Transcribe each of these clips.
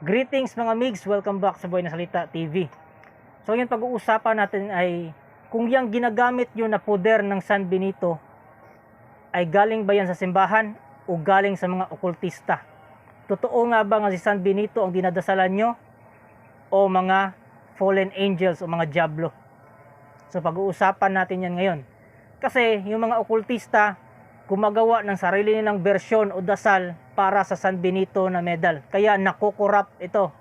Greetings mga migs, welcome back sa Boy na Salita TV. So yung pag-uusapan natin ay kung yung ginagamit nyo na poder ng San Benito ay galing ba yan sa simbahan o galing sa mga okultista? Totoo nga ba nga si San Benito ang dinadasalan nyo o mga fallen angels o mga diablo? So pag-uusapan natin yan ngayon. Kasi yung mga okultista gumagawa ng sarili nilang bersyon o dasal para sa San Benito na medal. Kaya nakukurap ito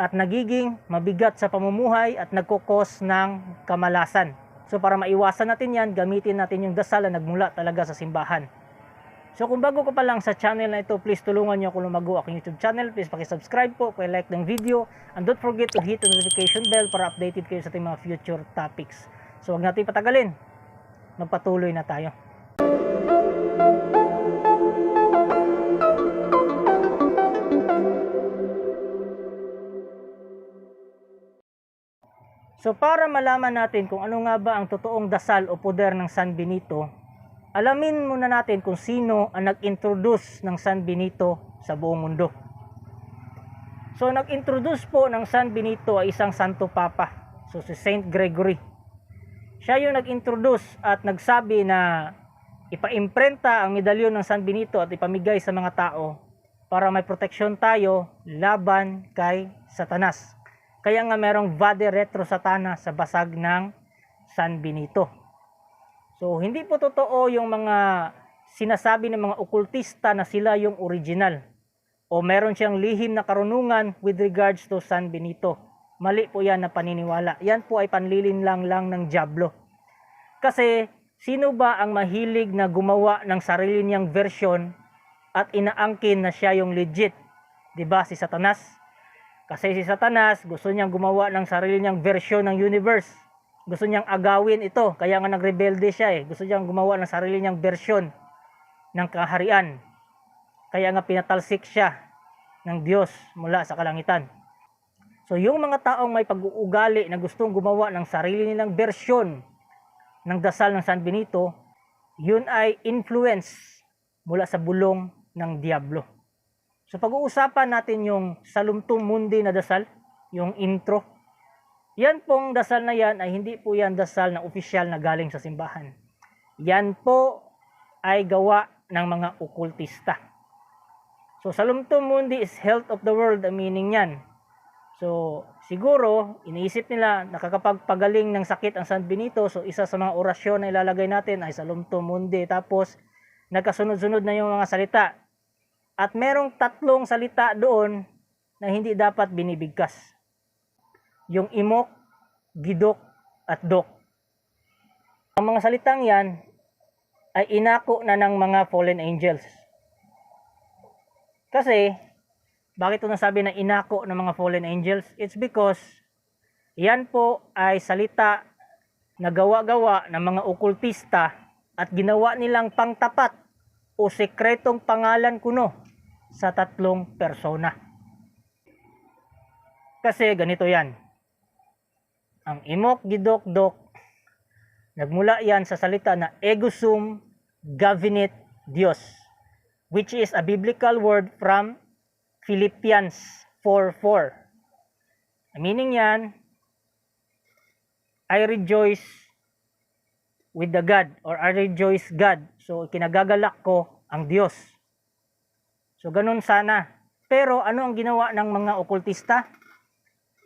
at nagiging mabigat sa pamumuhay at nagkukos ng kamalasan. So para maiwasan natin yan, gamitin natin yung dasal na nagmula talaga sa simbahan. So kung bago ka pa lang sa channel na ito, please tulungan nyo ako lumago aking YouTube channel. Please pakisubscribe po, like ng video. And don't forget to hit the notification bell para updated kayo sa ating mga future topics. So wag natin patagalin. Magpatuloy na tayo. So para malaman natin kung ano nga ba ang totoong dasal o poder ng San Benito, alamin muna natin kung sino ang nag-introduce ng San Benito sa buong mundo. So nag-introduce po ng San Benito ay isang Santo Papa, so si Saint Gregory. Siya yung nag-introduce at nagsabi na ipaimprenta ang medalyon ng San Benito at ipamigay sa mga tao para may proteksyon tayo laban kay Satanas. Kaya nga merong Vade Retro Satana sa basag ng San Benito. So hindi po totoo yung mga sinasabi ng mga okultista na sila yung original o meron siyang lihim na karunungan with regards to San Benito. Mali po yan na paniniwala. Yan po ay panlilin lang lang ng Diablo. Kasi sino ba ang mahilig na gumawa ng sarili niyang version at inaangkin na siya yung legit? 'Di ba si Satanas? Kasi si Satanas gusto niyang gumawa ng sarili niyang version ng universe. Gusto niyang agawin ito, kaya nga nagrebelde siya eh. Gusto niyang gumawa ng sarili niyang version ng kaharian. Kaya nga pinatalsik siya ng Diyos mula sa kalangitan. So yung mga taong may pag-uugali na gustong gumawa ng sarili nilang version ng dasal ng San Benito, yun ay influence mula sa bulong ng Diablo. So pag-uusapan natin yung Salumtum Mundi na dasal, yung intro. Yan pong dasal na yan ay hindi po yan dasal na opisyal na galing sa simbahan. Yan po ay gawa ng mga okultista. So Salumtum Mundi is health of the world ang meaning yan. So siguro iniisip nila nakakapagpagaling ng sakit ang San Benito so isa sa mga orasyon na ilalagay natin ay Salumtum Mundi tapos nagkasunod-sunod na yung mga salita at merong tatlong salita doon na hindi dapat binibigkas. Yung imok, gidok, at dok. Ang mga salitang yan ay inako na ng mga fallen angels. Kasi, bakit ito nasabi na inako ng mga fallen angels? It's because yan po ay salita na gawa-gawa ng mga okultista at ginawa nilang pangtapat o sekretong pangalan kuno sa tatlong persona. Kasi ganito yan. Ang imok gidok dok nagmula yan sa salita na egosum gavinit Dios which is a biblical word from Philippians 4.4. Ang meaning yan, I rejoice with the God or I rejoice God. So kinagagalak ko ang Diyos. So ganun sana. Pero ano ang ginawa ng mga okultista?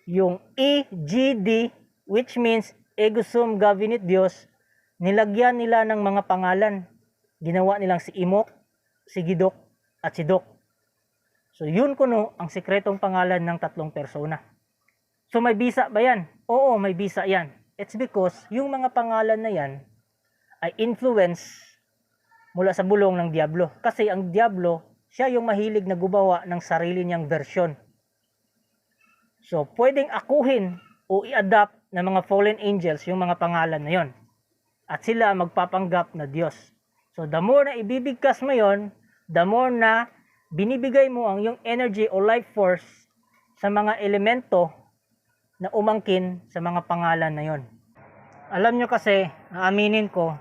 Yung EGD which means Ego Sum Gavinit Dios, nilagyan nila ng mga pangalan. Ginawa nilang si Imok, si Gidok, at si Dok. So yun kuno ang sikretong pangalan ng tatlong persona. So may bisa ba yan? Oo, may bisa yan. It's because yung mga pangalan na yan ay influence mula sa bulong ng Diablo. Kasi ang Diablo, siya yung mahilig na gumawa ng sarili niyang version. So, pwedeng akuhin o i-adapt ng mga fallen angels yung mga pangalan na yon. At sila magpapanggap na Diyos. So, the more na ibibigkas mo yon, the more na binibigay mo ang yung energy o life force sa mga elemento na umangkin sa mga pangalan na yon. Alam nyo kasi, aaminin ko,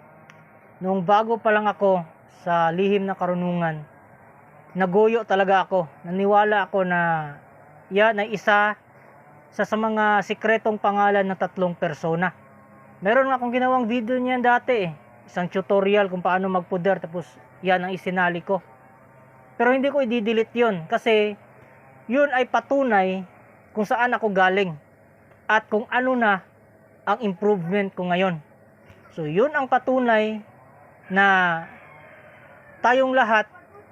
nung bago pa lang ako sa lihim na karunungan, nagoyo talaga ako. Naniwala ako na yan ay isa sa, sa mga sikretong pangalan ng tatlong persona. Meron nga akong ginawang video niyan dati eh. Isang tutorial kung paano magpuder tapos yan ang isinali ko. Pero hindi ko i-delete yun kasi yun ay patunay kung saan ako galing at kung ano na ang improvement ko ngayon. So yun ang patunay na tayong lahat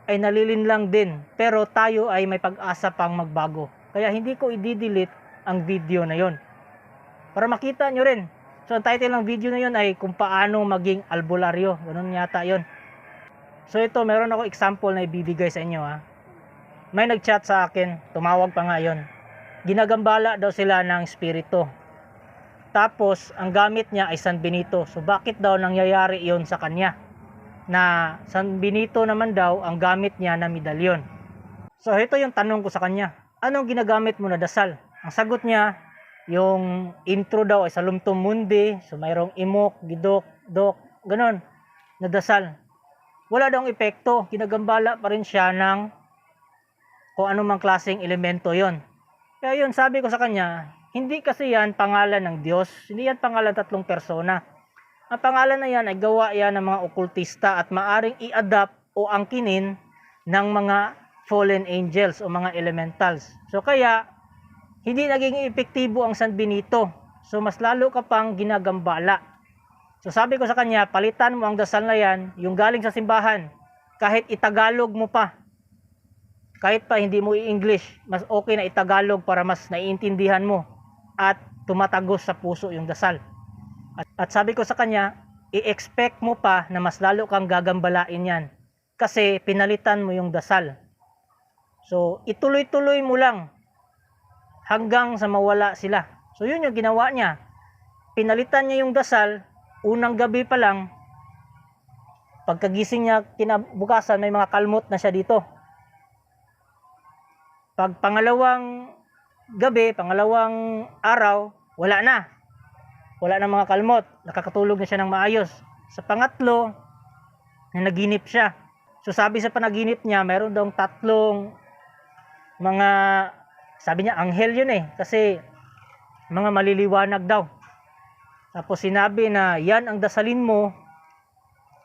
ay nalilinlang din pero tayo ay may pag-asa pang magbago. Kaya hindi ko i-delete ang video na yon. Para makita nyo rin. So ang title ng video na yon ay kung paano maging albularyo. Ganun yata yon. So ito meron ako example na ibibigay sa inyo ha. May nag-chat sa akin, tumawag pa nga yon. Ginagambala daw sila ng espiritu. Tapos ang gamit niya ay San Benito. So bakit daw nangyayari yon sa kanya? Na San Benito naman daw ang gamit niya na medalyon. So ito yung tanong ko sa kanya. Anong ginagamit mo na dasal? Ang sagot niya, yung intro daw ay Salumtum Mundi. So mayroong imok, gidok, dok, ganon, na dasal. Wala daw epekto. Ginagambala pa rin siya ng kung anumang klaseng elemento yon. Kaya yun, sabi ko sa kanya, hindi kasi yan pangalan ng Diyos. Hindi yan pangalan tatlong persona. Ang pangalan na yan ay gawa yan ng mga okultista at maaring i-adapt o angkinin ng mga fallen angels o mga elementals. So kaya, hindi naging epektibo ang San Benito. So mas lalo ka pang ginagambala. So sabi ko sa kanya, palitan mo ang dasal na yan, yung galing sa simbahan, kahit itagalog mo pa. Kahit pa hindi mo i-English, mas okay na itagalog para mas naiintindihan mo at tumatagos sa puso yung dasal. At, at sabi ko sa kanya, i-expect mo pa na mas lalo kang gagambalain yan kasi pinalitan mo yung dasal. So, ituloy-tuloy mo lang hanggang sa mawala sila. So, yun yung ginawa niya. Pinalitan niya yung dasal, unang gabi pa lang, pagkagising niya kinabukasan, may mga kalmot na siya dito. Pag pangalawang gabi, pangalawang araw, wala na. Wala na mga kalmot. Nakakatulog na siya ng maayos. Sa pangatlo, naginip siya. So sabi sa panaginip niya, mayroon daw tatlong mga, sabi niya, anghel yun eh. Kasi mga maliliwanag daw. Tapos sinabi na yan ang dasalin mo,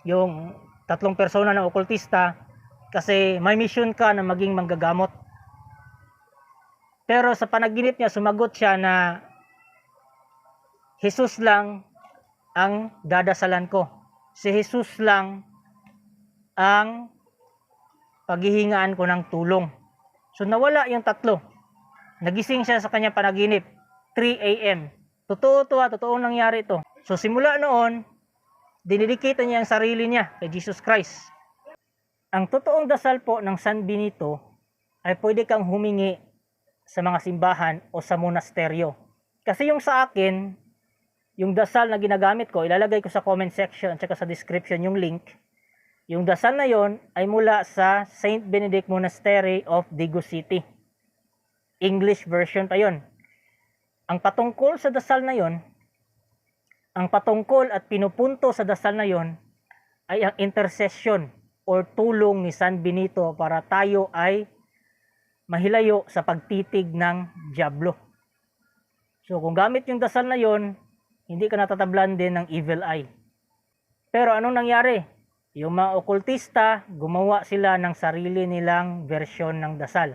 yung tatlong persona na okultista, kasi may mission ka na maging manggagamot. Pero sa panaginip niya, sumagot siya na Jesus lang ang dadasalan ko. Si Jesus lang ang paghihingaan ko ng tulong. So nawala yung tatlo. Nagising siya sa kanya panaginip. 3 a.m. Totoo to ha, totoo nangyari ito. So simula noon, dinidikita niya ang sarili niya kay Jesus Christ. Ang totoong dasal po ng San Benito ay pwede kang humingi sa mga simbahan o sa monasteryo. Kasi yung sa akin, yung dasal na ginagamit ko, ilalagay ko sa comment section at sa description yung link. Yung dasal na yon ay mula sa Saint Benedict Monastery of Digo City. English version pa yon. Ang patungkol sa dasal na yon, ang patungkol at pinupunto sa dasal na yon ay ang intercession or tulong ni San Benito para tayo ay mahilayo sa pagtitig ng Diablo. So kung gamit yung dasal na yon, hindi ka natatablan din ng evil eye. Pero anong nangyari? Yung mga okultista, gumawa sila ng sarili nilang versyon ng dasal.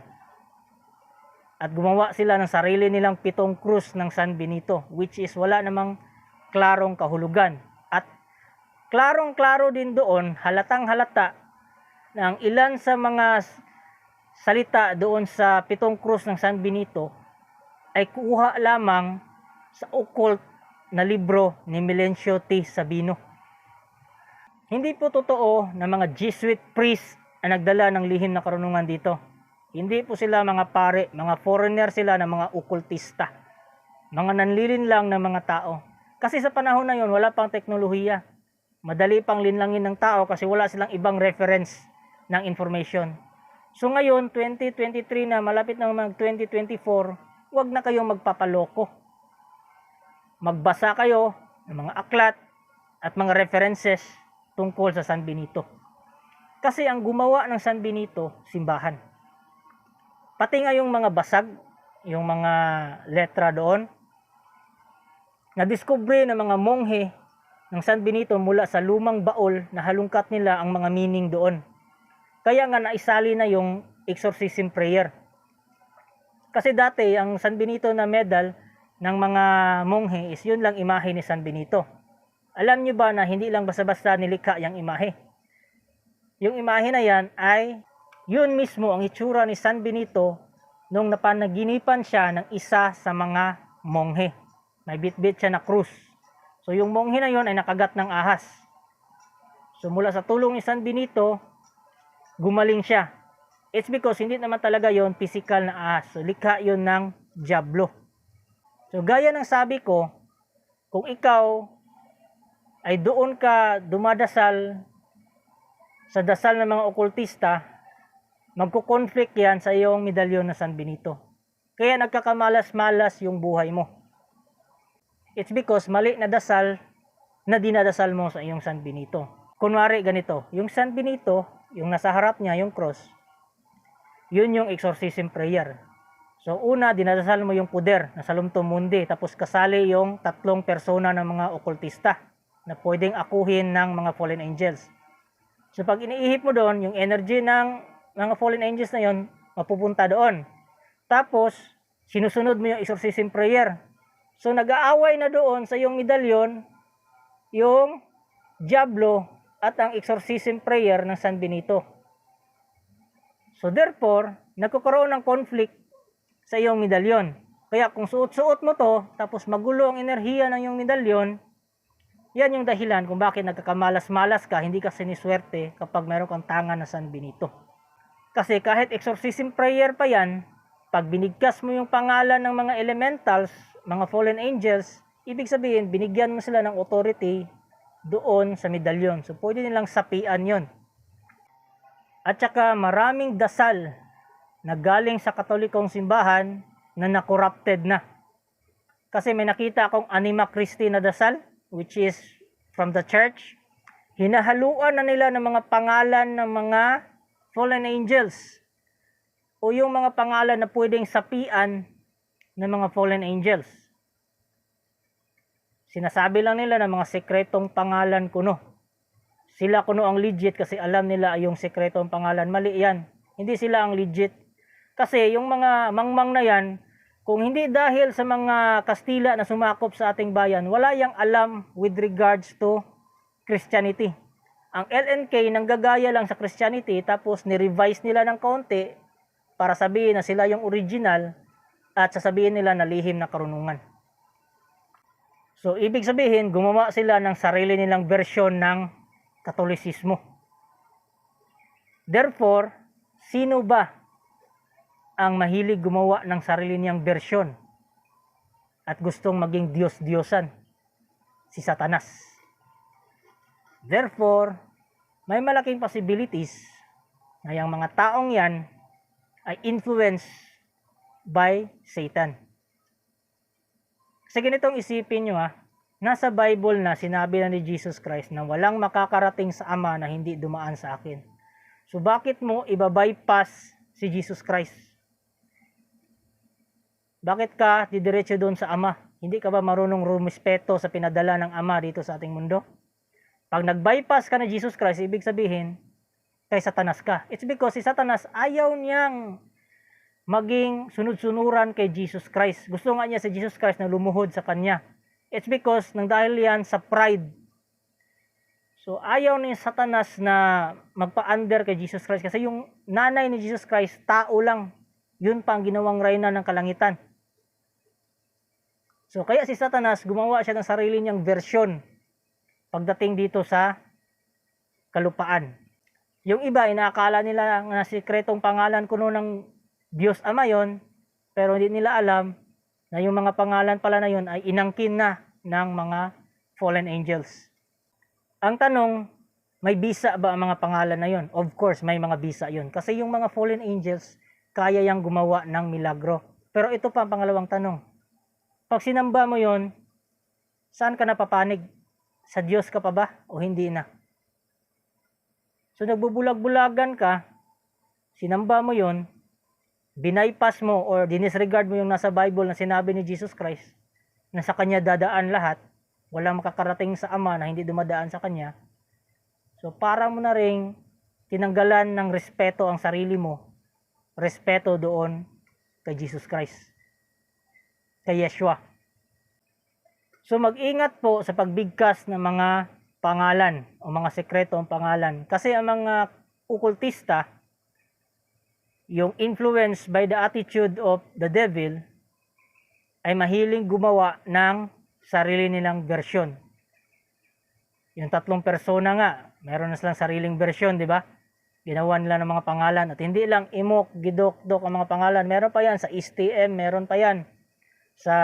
At gumawa sila ng sarili nilang pitong krus ng San Benito, which is wala namang klarong kahulugan. At klarong-klaro din doon, halatang halata, na ang ilan sa mga salita doon sa pitong krus ng San Benito ay kuha lamang sa occult na libro ni Melencio T. Sabino. Hindi po totoo na mga Jesuit priest ang nagdala ng lihim na karunungan dito. Hindi po sila mga pare, mga foreigner sila na mga okultista. Mga nanlilin lang ng mga tao. Kasi sa panahon na yon wala pang teknolohiya. Madali pang linlangin ng tao kasi wala silang ibang reference ng information. So ngayon, 2023 na, malapit na mag 2024, wag na kayong magpapaloko. Magbasa kayo ng mga aklat at mga references tungkol sa San Benito. Kasi ang gumawa ng San Benito, simbahan. Pati nga yung mga basag yung mga letra doon. Nadiskubre ng mga monghe ng San Benito mula sa lumang baol na halungkat nila ang mga meaning doon. Kaya nga naisali na yung exorcism prayer. Kasi dati ang San Benito na medal ng mga monghe is yun lang imahe ni San Benito. Alam nyo ba na hindi lang basta-basta nilikha yung imahe? Yung imahe na yan ay yun mismo ang itsura ni San Benito nung napanaginipan siya ng isa sa mga monghe. May bitbit siya na krus. So yung monghe na yun ay nakagat ng ahas. So mula sa tulong ni San Benito, gumaling siya. It's because hindi naman talaga yon physical na ahas. So likha yon ng Diablo. So gaya ng sabi ko, kung ikaw ay doon ka dumadasal sa dasal ng mga okultista, magko-conflict yan sa iyong medalyon na San Benito. Kaya nagkakamalas-malas yung buhay mo. It's because mali na dasal na dinadasal mo sa iyong San Benito. Kunwari ganito, yung San Benito, yung nasa harap niya, yung cross, yun yung exorcism prayer. So una, dinadasal mo yung puder na salumtum mundi, tapos kasali yung tatlong persona ng mga okultista na pwedeng akuhin ng mga fallen angels. So pag iniihip mo doon, yung energy ng mga fallen angels na yon mapupunta doon. Tapos, sinusunod mo yung exorcism prayer. So nag-aaway na doon sa iyong medalyon yung Diablo at ang exorcism prayer ng San Benito. So therefore, nagkakaroon ng conflict sa iyong medalyon. Kaya kung suot-suot mo to, tapos magulo ang enerhiya ng iyong medalyon, yan yung dahilan kung bakit nagkakamalas-malas ka, hindi ka siniswerte kapag meron kang tangan na San Benito. Kasi kahit exorcism prayer pa yan, pag binigkas mo yung pangalan ng mga elementals, mga fallen angels, ibig sabihin, binigyan mo sila ng authority doon sa medalyon. So, pwede nilang sapian yon. At saka maraming dasal na galing sa katolikong simbahan na nakorrupted na. Kasi may nakita akong Anima Christi na dasal, which is from the church. Hinahaluan na nila ng mga pangalan ng mga fallen angels o yung mga pangalan na pwedeng sapian ng mga fallen angels. Sinasabi lang nila ng mga sekretong pangalan kuno. Sila kuno ang legit kasi alam nila yung sekretong pangalan. Mali yan. Hindi sila ang legit. Kasi yung mga mangmang na yan, kung hindi dahil sa mga Kastila na sumakop sa ating bayan, wala yang alam with regards to Christianity. Ang LNK nanggagaya lang sa Christianity tapos ni-revise nila ng konti para sabihin na sila yung original at sasabihin nila na lihim na karunungan. So, ibig sabihin, gumawa sila ng sarili nilang versyon ng Katolisismo. Therefore, sino ba ang mahilig gumawa ng sarili niyang versyon at gustong maging Diyos-Diyosan? Si Satanas. Therefore, may malaking possibilities na yung mga taong yan ay influenced by Satan. Kasi ganitong isipin nyo ha, nasa Bible na sinabi na ni Jesus Christ na walang makakarating sa Ama na hindi dumaan sa akin. So bakit mo ibabypass si Jesus Christ? Bakit ka didiretso doon sa Ama? Hindi ka ba marunong rumispeto sa pinadala ng Ama dito sa ating mundo? Pag nag-bypass ka na Jesus Christ, ibig sabihin, kay Satanas ka. It's because si Satanas ayaw niyang maging sunod-sunuran kay Jesus Christ. Gusto nga niya si Jesus Christ na lumuhod sa kanya. It's because nang dahil yan sa pride. So ayaw ni Satanas na magpa-under kay Jesus Christ kasi yung nanay ni Jesus Christ, tao lang. Yun pa ang ginawang reyna ng kalangitan. So kaya si Satanas gumawa siya ng sarili niyang version pagdating dito sa kalupaan. Yung iba, inaakala nila na sikretong pangalan kuno ng Diyos Ama yon, pero hindi nila alam na yung mga pangalan pala na yon ay inangkin na ng mga fallen angels. Ang tanong, may bisa ba ang mga pangalan na yon? Of course, may mga bisa yon. Kasi yung mga fallen angels, kaya yang gumawa ng milagro. Pero ito pa ang pangalawang tanong. Pag sinamba mo yon, saan ka napapanig? Sa Diyos ka pa ba o hindi na? So nagbubulag-bulagan ka, sinamba mo yon, binypass mo or dinisregard mo yung nasa Bible na sinabi ni Jesus Christ na sa kanya dadaan lahat, walang makakarating sa Ama na hindi dumadaan sa kanya. So para mo na ring tinanggalan ng respeto ang sarili mo, respeto doon kay Jesus Christ, kay Yeshua. So mag-ingat po sa pagbigkas ng mga pangalan o mga sekreto ang pangalan. Kasi ang mga okultista, yung influenced by the attitude of the devil, ay mahiling gumawa ng sarili nilang versyon. Yung tatlong persona nga, meron na silang sariling versyon, di ba? Ginawa nila ng mga pangalan at hindi lang imok, gidok-dok ang mga pangalan. Meron pa yan sa STM, meron pa yan sa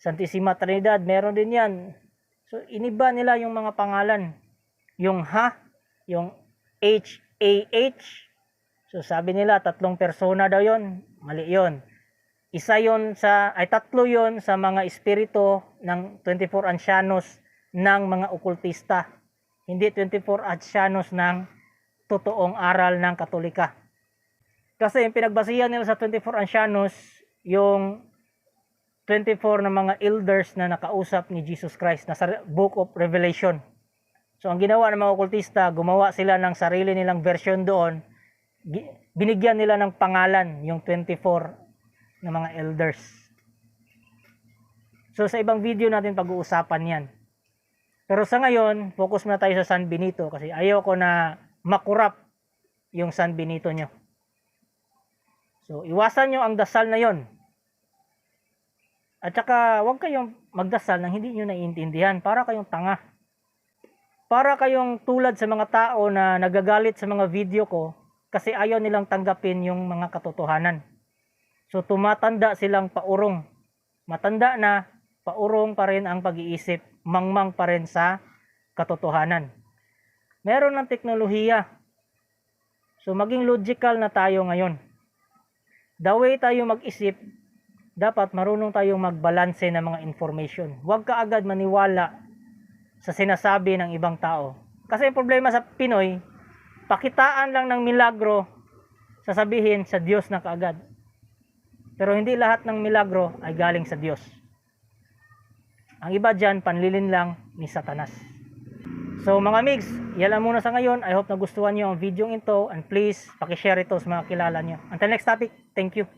Santissima Trinidad, meron din yan. So, iniba nila yung mga pangalan. Yung ha, yung H-A-H. So, sabi nila, tatlong persona daw yon Mali yon Isa yon sa, ay tatlo yon sa mga espiritu ng 24 ancianos ng mga okultista. Hindi 24 ancianos ng totoong aral ng Katolika. Kasi yung pinagbasihan nila sa 24 ancianos, yung 24 na mga elders na nakausap ni Jesus Christ na sa Book of Revelation. So ang ginawa ng mga okultista, gumawa sila ng sarili nilang version doon. Binigyan nila ng pangalan yung 24 na mga elders. So sa ibang video natin pag-uusapan yan. Pero sa ngayon, focus muna tayo sa San Benito kasi ayoko na makurap yung San Benito nyo. So iwasan nyo ang dasal na yon at saka, huwag kayong magdasal nang hindi nyo naiintindihan. Para kayong tanga. Para kayong tulad sa mga tao na nagagalit sa mga video ko kasi ayaw nilang tanggapin yung mga katotohanan. So, tumatanda silang paurong. Matanda na, paurong pa rin ang pag-iisip. Mangmang pa rin sa katotohanan. Meron ng teknolohiya. So, maging logical na tayo ngayon. The way tayo mag-isip, dapat marunong tayong magbalanse ng mga information. Huwag ka agad maniwala sa sinasabi ng ibang tao. Kasi yung problema sa Pinoy, pakitaan lang ng milagro, sasabihin sa Diyos na kaagad. Pero hindi lahat ng milagro ay galing sa Diyos. Ang iba dyan, panlilin lang ni Satanas. So mga migs, yan lang muna sa ngayon. I hope nagustuhan nyo ang video ito and please pakishare ito sa mga kilala nyo. Until next topic, thank you.